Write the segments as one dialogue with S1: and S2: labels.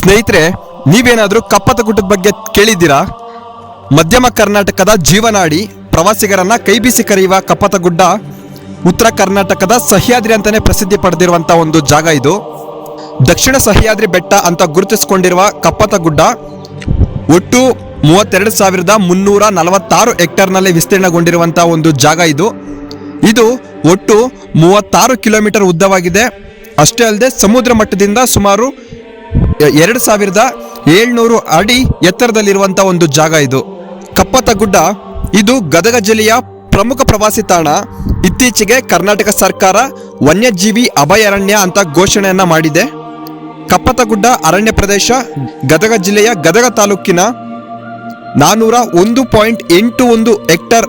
S1: ಸ್ನೇಹಿತರೆ, ನೀವೇನಾದರೂ ಕಪ್ಪತ ಗುಡ್ಡದ ಬಗ್ಗೆ ಕೇಳಿದ್ದೀರಾ? ಮಧ್ಯಮ ಕರ್ನಾಟಕದ ಜೀವನಾಡಿ ಪ್ರವಾಸಿಗರನ್ನ ಕೈಬೀಸಿ ಕರೆಯುವ ಕಪ್ಪತಗುಡ್ಡ ಉತ್ತರ ಕರ್ನಾಟಕದ ಸಹ್ಯಾದ್ರಿ ಅಂತಾನೆ ಪ್ರಸಿದ್ಧಿ ಪಡೆದಿರುವಂತ ಒಂದು ಜಾಗ ಇದು. ದಕ್ಷಿಣ ಸಹ್ಯಾದ್ರಿ ಬೆಟ್ಟ ಅಂತ ಗುರುತಿಸಿಕೊಂಡಿರುವ ಕಪ್ಪತ ಗುಡ್ಡ ಒಟ್ಟು ಮೂವತ್ತೆರಡು ಸಾವಿರದ ಮುನ್ನೂರ ನಲವತ್ತಾರು ಹೆಕ್ಟರ್ನಲ್ಲಿ ವಿಸ್ತೀರ್ಣಗೊಂಡಿರುವಂತಹ ಒಂದು ಜಾಗ ಇದು. ಇದು ಒಟ್ಟು ಮೂವತ್ತಾರು ಕಿಲೋಮೀಟರ್ ಉದ್ದವಾಗಿದೆ. ಅಷ್ಟೇ ಅಲ್ಲದೆ ಸಮುದ್ರ ಮಟ್ಟದಿಂದ ಸುಮಾರು ಎರಡು ಸಾವಿರದ ಏಳ್ನೂರು ಅಡಿ ಎತ್ತರದಲ್ಲಿರುವಂಥ ಒಂದು ಜಾಗ ಇದು. ಕಪ್ಪತ ಗುಡ್ಡ ಇದು ಗದಗ ಜಿಲ್ಲೆಯ ಪ್ರಮುಖ ಪ್ರವಾಸಿ ತಾಣ. ಇತ್ತೀಚೆಗೆ ಕರ್ನಾಟಕ ಸರ್ಕಾರ ವನ್ಯಜೀವಿ ಅಭಯಾರಣ್ಯ ಅಂತ ಘೋಷಣೆಯನ್ನ ಮಾಡಿದೆ. ಕಪ್ಪತ್ತಗುಡ್ಡ ಅರಣ್ಯ ಪ್ರದೇಶ, ಗದಗ ಜಿಲ್ಲೆಯ ಗದಗ ತಾಲೂಕಿನ ನಾನೂರ ಒಂದು ಪಾಯಿಂಟ್ ಎಂಟು ಒಂದು ಹೆಕ್ಟರ್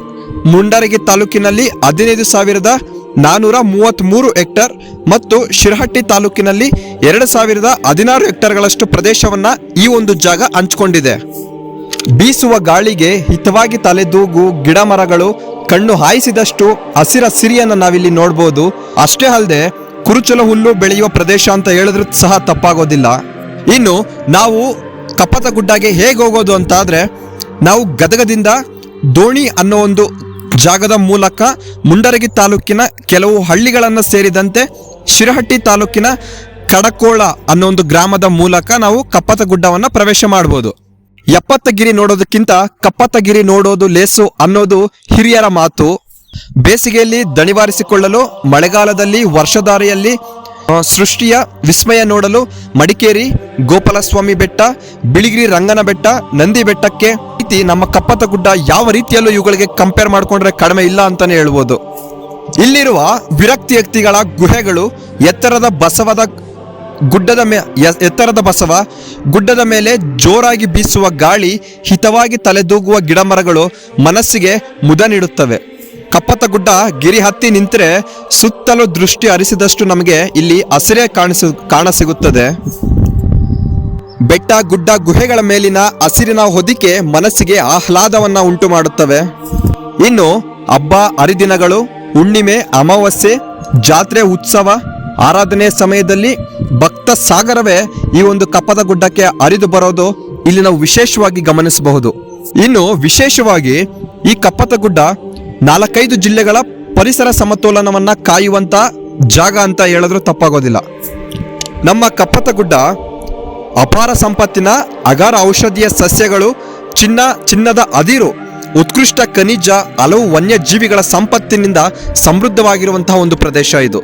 S1: ಮುಂಡರಗಿ ತಾಲೂಕಿನಲ್ಲಿ ಹದಿನೈದು ಸಾವಿರದ ನಾನೂರ ಮೂವತ್ತ್ಮೂರು ಹೆಕ್ಟರ್ ಮತ್ತು ಶಿರಹಟ್ಟಿ ತಾಲೂಕಿನಲ್ಲಿ ಎರಡು ಸಾವಿರದ ಹದಿನಾರು ಹೆಕ್ಟರ್ಗಳಷ್ಟು ಪ್ರದೇಶವನ್ನ ಈ ಒಂದು ಜಾಗ ಹಂಚಿಕೊಂಡಿದೆ. ಬೀಸುವ ಗಾಳಿಗೆ ಹಿತವಾಗಿ ತಲೆದೂಗು ಗಿಡ ಮರಗಳು, ಕಣ್ಣು ಹಾಯಿಸಿದಷ್ಟು ಹಸಿರ ಸಿರಿಯನ್ನು ನಾವಿಲ್ಲಿ ನೋಡ್ಬೋದು. ಅಷ್ಟೇ ಅಲ್ಲದೆ ಕುರುಚಲ ಹುಲ್ಲು ಬೆಳೆಯುವ ಪ್ರದೇಶ ಅಂತ ಹೇಳಿದ್ರೂ ಸಹ ತಪ್ಪಾಗೋದಿಲ್ಲ. ಇನ್ನು ನಾವು ಕಪ್ಪತ ಗುಡ್ಡಗೆ ಹೇಗೆ ಹೋಗೋದು ಅಂತ ಆದ್ರೆ ನಾವು ಗದಗದಿಂದ ದೋಣಿ ಅನ್ನೋ ಒಂದು ಜಾಗದ ಮೂಲಕ ಮುಂಡರಗಿ ತಾಲೂಕಿನ ಕೆಲವು ಹಳ್ಳಿಗಳನ್ನು ಸೇರಿದಂತೆ ಶಿರಹಟ್ಟಿ ತಾಲೂಕಿನ ಕಡಕೋಳ ಅನ್ನೋ ಒಂದು ಗ್ರಾಮದ ಮೂಲಕ ನಾವು ಕಪ್ಪತ ಗುಡ್ಡವನ್ನ ಪ್ರವೇಶ ಮಾಡಬಹುದು ಎಪ್ಪತ್ತಗಿರಿ ನೋಡೋದಕ್ಕಿಂತ ಕಪ್ಪತ್ತಗಿರಿ ನೋಡೋದು ಲೇಸು ಅನ್ನೋದು ಹಿರಿಯರ ಮಾತು. ಬೇಸಿಗೆಯಲ್ಲಿ ದಣಿವಾರಿಸಿಕೊಳ್ಳಲು ಮಳೆಗಾಲದಲ್ಲಿ ವರ್ಷಧಾರೆಯಲ್ಲಿ ಸೃಷ್ಟಿಯ ವಿಸ್ಮಯ ನೋಡಲು ಮಡಿಕೇರಿ, ಗೋಪಾಲಸ್ವಾಮಿ ಬೆಟ್ಟ, ಬಿಳಿಗಿರಿ ರಂಗನ ಬೆಟ್ಟ, ನಂದಿ ಬೆಟ್ಟಕ್ಕೆ ನಮ್ಮ ಕಪ್ಪತ ಗುಡ್ಡ ಯಾವ ರೀತಿಯಲ್ಲೂ ಇವುಗಳಿಗೆ ಕಂಪೇರ್ ಮಾಡಿಕೊಂಡ್ರೆ ಕಡಿಮೆ ಇಲ್ಲ ಅಂತಾನೆ ಹೇಳ್ಬೋದು. ಇಲ್ಲಿರುವ ವಿರಕ್ತಿ ವ್ಯಕ್ತಿಗಳ ಗುಹೆಗಳು ಎತ್ತರದ ಬಸವದ ಗುಡ್ಡದ ಮೇ ಎತ್ತರದ ಬಸವ ಗುಡ್ಡದ ಮೇಲೆ ಜೋರಾಗಿ ಬೀಸುವ ಗಾಳಿ ಹಿತವಾಗಿ ತಲೆದೂಗುವ ಗಿಡಮರಗಳು ಮನಸ್ಸಿಗೆ ಮುದ ನೀಡುತ್ತವೆ. ಕಪ್ಪತ್ತ ಗುಡ್ಡ ಗಿರಿ ಹತ್ತಿ ನಿಂತರೆ ಸುತ್ತಲೂ ದೃಷ್ಟಿ ಹರಿಸಿದಷ್ಟು ನಮಗೆ ಇಲ್ಲಿ ಹಸಿರೇ ಕಾಣಿಸ ಕಾಣಸಿಗುತ್ತದೆ ಬೆಟ್ಟ, ಗುಡ್ಡ, ಗುಹೆಗಳ ಮೇಲಿನ ಹಸಿರಿನ ಹೊದಿಕೆ ಮನಸ್ಸಿಗೆ ಆಹ್ಲಾದವನ್ನ ಉಂಟು ಮಾಡುತ್ತವೆ ಇನ್ನು ಹಬ್ಬ, ಹರಿದಿನಗಳು, ಹುಣ್ಣಿಮೆ, ಅಮಾವಾಸ್ಯೆ, ಜಾತ್ರೆ, ಉತ್ಸವ, ಆರಾಧನೆ ಸಮಯದಲ್ಲಿ ಭಕ್ತ ಸಾಗರವೇ ಈ ಒಂದು ಕಪ್ಪದ ಗುಡ್ಡಕ್ಕೆ ಹರಿದು ಬರೋದು ಇಲ್ಲಿ ನಾವು ವಿಶೇಷವಾಗಿ ಗಮನಿಸಬಹುದು. ಇನ್ನು ವಿಶೇಷವಾಗಿ ಈ ಕಪ್ಪತ ಗುಡ್ಡ ನಾಲ್ಕೈದು ಜಿಲ್ಲೆಗಳ ಪರಿಸರ ಸಮತೋಲನವನ್ನ ಕಾಯುವಂತ ಜಾಗ ಅಂತ ಹೇಳಿದ್ರೂ ತಪ್ಪಾಗೋದಿಲ್ಲ. ನಮ್ಮ ಕಪ್ಪತಗುಡ್ಡ ಅಪಾರ ಸಂಪತ್ತಿನ ಅಗಾರ ಔಷಧೀಯ ಸಸ್ಯಗಳು, ಚಿನ್ನ, ಚಿನ್ನದ ಅದಿರು, ಉತ್ಕೃಷ್ಟ ಖನಿಜ, ಹಲವು ವನ್ಯಜೀವಿಗಳ ಸಂಪತ್ತಿನಿಂದ ಸಮೃದ್ಧವಾಗಿರುವಂತಹ ಒಂದು ಪ್ರದೇಶ ಇದು.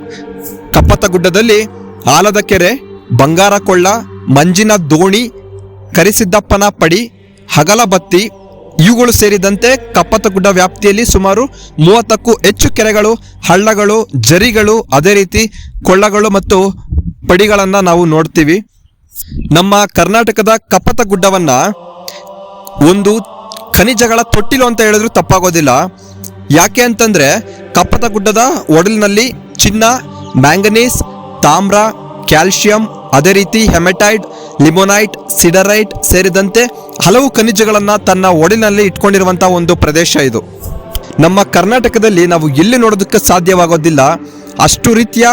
S1: ಕಪ್ಪತಗುಡ್ಡದಲ್ಲಿ ಆಲದ ಕೆರೆ ಬಂಗಾರ ಕೊಳ್ಳ ಮಂಜಿನ ದೋಣಿ, ಕರಿಸಿದ್ದಪ್ಪನ ಪಡಿ ಹಗಲ ಬತ್ತಿ ಇವುಗಳು ಸೇರಿದಂತೆ ಕಪ್ಪತ್ತಗುಡ್ಡ ವ್ಯಾಪ್ತಿಯಲ್ಲಿ ಸುಮಾರು ಮೂವತ್ತಕ್ಕೂ ಹೆಚ್ಚು ಕೆರೆಗಳು, ಹಳ್ಳಗಳು, ಜರಿಗಳು, ಅದೇ ರೀತಿ ಕೊಳ್ಳಗಳು ಮತ್ತು ಪಡಿಗಳನ್ನು ನಾವು ನೋಡ್ತೀವಿ. ನಮ್ಮ ಕರ್ನಾಟಕದ ಕಪ್ಪತ್ತ ಗುಡ್ಡವನ್ನ ಒಂದು ಖನಿಜಗಳ ತೊಟ್ಟಿಲು ಅಂತ ಹೇಳಿದ್ರು ತಪ್ಪಾಗೋದಿಲ್ಲ. ಯಾಕೆ ಅಂತಂದ್ರೆ ಕಪ್ಪತ್ತ ಗುಡ್ಡದ ಒಡಲಿನಲ್ಲಿ ಚಿನ್ನ, ಮ್ಯಾಂಗನೀಸ್, ತಾಮ್ರ, ಕ್ಯಾಲ್ಶಿಯಂ, ಅದೇ ರೀತಿ ಹೆಮೆಟೈಡ್ ಲಿಮೊನೈಟ್, ಸಿಡರೈಟ್ ಸೇರಿದಂತೆ ಹಲವು ಖನಿಜಗಳನ್ನು ತನ್ನ ಒಡಿನಲ್ಲಿ ಇಟ್ಕೊಂಡಿರುವಂತಹ ಒಂದು ಪ್ರದೇಶ ಇದು. ನಮ್ಮ ಕರ್ನಾಟಕದಲ್ಲಿ ನಾವು ಎಲ್ಲಿ ನೋಡೋದಕ್ಕೆ ಸಾಧ್ಯವಾಗೋದಿಲ್ಲ. ಅಷ್ಟು ರೀತಿಯ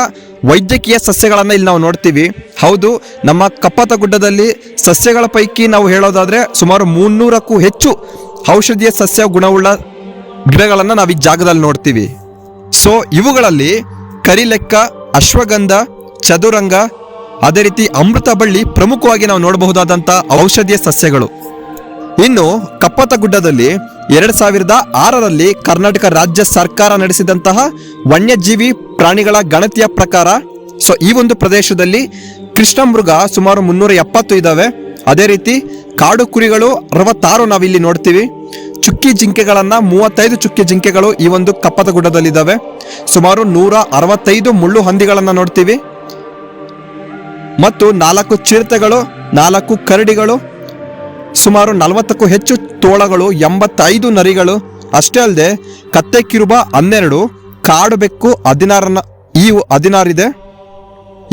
S1: ವೈದ್ಯಕೀಯ ಸಸ್ಯಗಳನ್ನು ಇಲ್ಲಿ ನಾವು ನೋಡ್ತೀವಿ. ಹೌದು, ನಮ್ಮ ಕಪ್ಪತ ಗುಡ್ಡದಲ್ಲಿ ಸಸ್ಯಗಳ ಪೈಕಿ ನಾವು ಹೇಳೋದಾದರೆ ಸುಮಾರು ಮುನ್ನೂರಕ್ಕೂ ಹೆಚ್ಚು ಔಷಧೀಯ ಸಸ್ಯ ಗುಣವುಳ್ಳ ಗಿಡಗಳನ್ನು ನಾವು ಈ ಜಾಗದಲ್ಲಿ ನೋಡ್ತೀವಿ. ಸೊ ಇವುಗಳಲ್ಲಿ ಕರಿಲೆಕ್ಕ, ಅಶ್ವಗಂಧ, ಚದುರಂಗ ಅದೇ ರೀತಿ ಅಮೃತ ಬಳ್ಳಿ ಪ್ರಮುಖವಾಗಿ ನಾವು ನೋಡಬಹುದಾದಂಥ ಔಷಧೀಯ ಸಸ್ಯಗಳು. ಇನ್ನು ಕಪ್ಪತಗುಡ್ಡದಲ್ಲಿ ಗುಡ್ಡದಲ್ಲಿ ಎರಡ್ ಸಾವಿರದ ಆರರಲ್ಲಿ ಕರ್ನಾಟಕ ರಾಜ್ಯ ಸರ್ಕಾರ ನಡೆಸಿದಂತಹ ವನ್ಯಜೀವಿ ಪ್ರಾಣಿಗಳ ಗಣತಿಯ ಪ್ರಕಾರ, ಸೊ ಈ ಒಂದು ಪ್ರದೇಶದಲ್ಲಿ ಕೃಷ್ಣಮೃಗ ಸುಮಾರು ಮುನ್ನೂರ ಎಪ್ಪತ್ತು ಇದಾವೆ. ಅದೇ ರೀತಿ ಕಾಡು ಕುರಿಗಳು ಅರವತ್ತಾರು ನಾವಿಲ್ಲಿ ನೋಡ್ತೀವಿ. ಚುಕ್ಕಿ ಜಿಂಕೆಗಳನ್ನು ಮೂವತ್ತೈದು ಚುಕ್ಕಿ ಜಿಂಕೆಗಳು ಈ ಒಂದು ಕಪ್ಪತಗುಡ್ಡದಲ್ಲಿದ್ದಾವೆ ಸುಮಾರು ನೂರ ಅರವತ್ತೈದು ಮುಳ್ಳು ಹಂದಿಗಳನ್ನು ನೋಡ್ತೀವಿ. ಮತ್ತು ನಾಲ್ಕು ಚಿರತೆಗಳು, ನಾಲ್ಕು ಕರಡಿಗಳು, ಸುಮಾರು ನಲವತ್ತಕ್ಕೂ ಹೆಚ್ಚು ತೋಳಗಳು, ಎಂಬತ್ತೈದು ನರಿಗಳು, ಅಷ್ಟೇ ಅಲ್ಲದೆ ಕತ್ತೆ ಕಿರುಬ ಹನ್ನೆರಡು, ಕಾಡು ಬೆಕ್ಕು ಹದಿನಾರನ ಈ ಹದಿನಾರಿದೆ.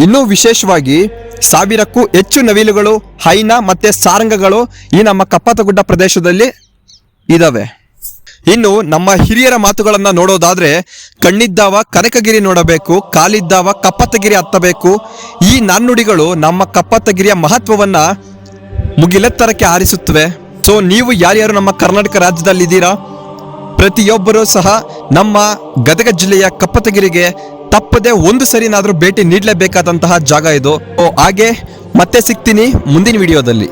S1: ಇನ್ನೂ ವಿಶೇಷವಾಗಿ ಸಾವಿರಕ್ಕೂ ಹೆಚ್ಚು ನವಿಲುಗಳು, ಹೈನ ಮತ್ತೆ ಸಾರಂಗಗಳು ಈ ನಮ್ಮ ಕಪ್ಪತಗುಡ್ಡ ಪ್ರದೇಶದಲ್ಲಿ ಇದಾವೆ. ಇನ್ನು ನಮ್ಮ ಹಿರಿಯರ ಮಾತುಗಳನ್ನ ನೋಡೋದಾದ್ರೆ, ಕಣ್ಣಿದ್ದಾವ ಕನಕಗಿರಿ ನೋಡಬೇಕು, ಕಾಲಿದ್ದಾವ ಕಪ್ಪತ್ತಗಿರಿ ಹತ್ತಬೇಕು ಈ ನಾಣ್ಣುಡಿಗಳು ನಮ್ಮ ಕಪ್ಪತ್ತಗಿರಿಯ ಮಹತ್ವವನ್ನ ಮುಗಿಲೆತ್ತರಕ್ಕೆ ಆರಿಸುತ್ತವೆ. ಸೊ ನೀವು ಯಾರ್ಯಾರು ನಮ್ಮ ಕರ್ನಾಟಕ ರಾಜ್ಯದಲ್ಲಿದ್ದೀರಾ? ಪ್ರತಿಯೊಬ್ಬರೂ ಸಹ ನಮ್ಮ ಗದಗ ಜಿಲ್ಲೆಯ ಕಪ್ಪತಗಿರಿಗೆ ತಪ್ಪದೆ ಒಂದು ಸರಿನಾದರೂ ಭೇಟಿ ನೀಡಲೇಬೇಕಾದಂತಹ ಜಾಗ ಇದು. ಹಾಗೆ ಮತ್ತೆ ಸಿಗ್ತೀನಿ ಮುಂದಿನ ವಿಡಿಯೋದಲ್ಲಿ.